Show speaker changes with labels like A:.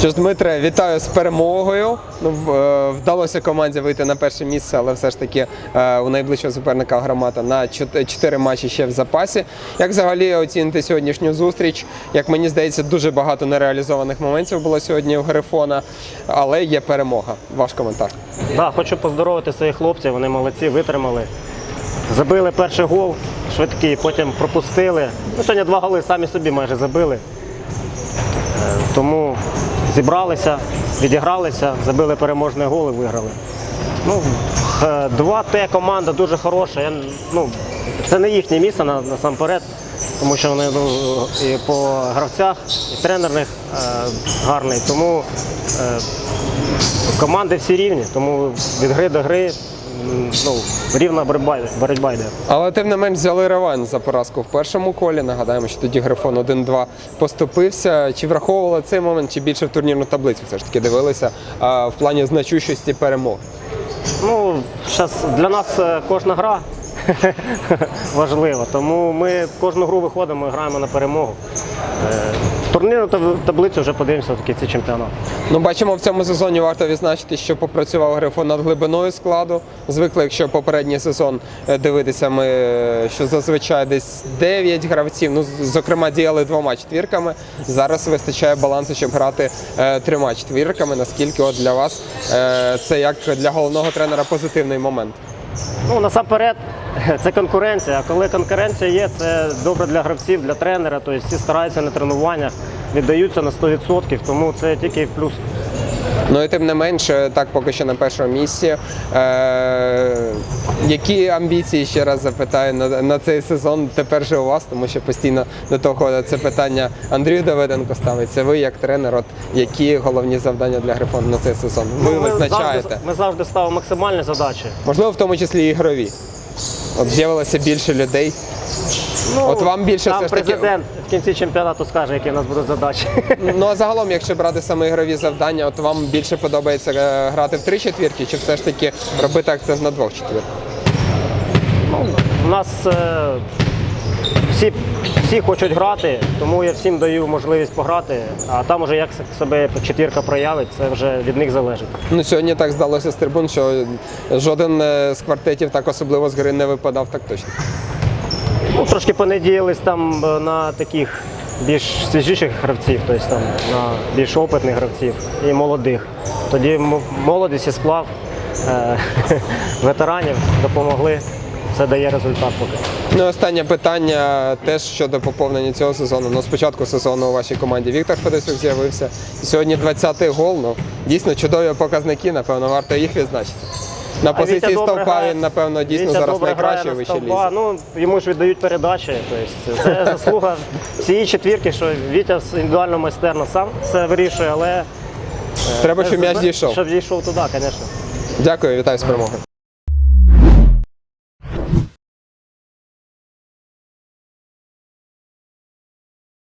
A: Що ж, Дмитре, вітаю з перемогою. Ну, е, вдалося команді вийти на перше місце, але все ж таки е, у найближчого суперника громада на 4 матчі ще в запасі. Як взагалі оціните сьогоднішню зустріч? Як мені здається, дуже багато нереалізованих моментів було сьогодні у Грифона, але є перемога. Ваш коментар.
B: Да, хочу поздоровити своїх хлопців, вони молодці, витримали. Забили перший гол, швидкий, потім пропустили. Ну, сьогодні два голи самі собі майже забили. Е, Тому зібралися, відігралися, забили переможний гол і виграли. Ну, 2Т команда дуже хороша. Я, ну, це не їхнє місце на- насамперед, тому що вони ну, і по гравцях, і тренерних е, гарний. Тому е, команди всі рівні, тому від гри до гри ну, рівна боротьба, боротьба йде.
A: Але тим не менш взяли реванш за поразку в першому колі. Нагадаємо, що тоді Грифон 1-2 поступився. Чи враховували цей момент, чи більше в турнірну таблицю все ж таки дивилися а, в плані значущості перемог?
B: Ну, зараз для нас е, кожна гра важлива, тому ми кожну гру виходимо і граємо на перемогу. Турнірну таблицю вже подивимося в кінці чемпіонату.
A: Ну, бачимо, в цьому сезоні варто відзначити, що попрацював Грифон над глибиною складу. Звикли, якщо попередній сезон е, дивитися, ми е, що зазвичай десь 9 гравців. Ну, зокрема, діяли двома четвірками. Зараз вистачає балансу, щоб грати е, трьома четвірками. Наскільки от для вас е, це як для головного тренера позитивний момент?
B: Ну, насамперед, це конкуренція. А коли конкуренція є, це добре для гравців, для тренера. Тобто всі стараються на тренуваннях, віддаються на 100%, тому це тільки в плюс.
A: Ну і тим не менше, так поки що на першому місці. Е, які амбіції ще раз запитаю на, на цей сезон тепер же у вас, тому що постійно до того це питання Андрію Давиденко ставиться. Ви як тренер, от які головні завдання для Грифону на цей сезон? Ви
B: Ну, ми
A: визначаєте.
B: Завжди, ми завжди ставимо максимальні задачі.
A: Можливо, в тому числі ігрові. От з'явилося більше людей.
B: Ну,
A: От вам більше
B: там
A: все ж таки-
B: президент в кінці чемпіонату скаже, які у нас будуть задачі.
A: Ну а загалом, якщо брати саме ігрові завдання, от вам більше подобається е, грати в три четвірки, чи все ж таки робити акцент на двох четвірках?
B: У нас е, всі, всі хочуть грати, тому я всім даю можливість пограти. А там уже як себе четвірка проявить, це вже від них залежить.
A: Ну, сьогодні так здалося з трибун, що жоден е, з квартетів так особливо з гри не випадав так точно.
B: Ну, трошки понадіялись там е, на таких більш свіжіших гравців, тобто там на більш опитних гравців і молодих. Тоді молодість і сплав е, ветеранів допомогли. Це дає результат поки.
A: Ну, останнє питання теж щодо поповнення цього сезону. Ну, спочатку сезону у вашій команді Віктор Федосюк з'явився. Сьогодні 20-й гол. Ну, дійсно чудові показники, напевно, варто їх відзначити. На позиції
B: Вітя
A: стовпа
B: грає.
A: він, напевно, дійсно
B: Вітя
A: зараз
B: добре грає
A: найкращий
B: на
A: вищій лізі.
B: Ну, йому ж віддають передачі. Тобто це заслуга всієї четвірки, що Вітя індивідуально майстерно сам це вирішує, але
A: Треба, щоб м'яч дійшов.
B: Щоб дійшов туди, звісно.
A: Дякую, вітаю з перемогою.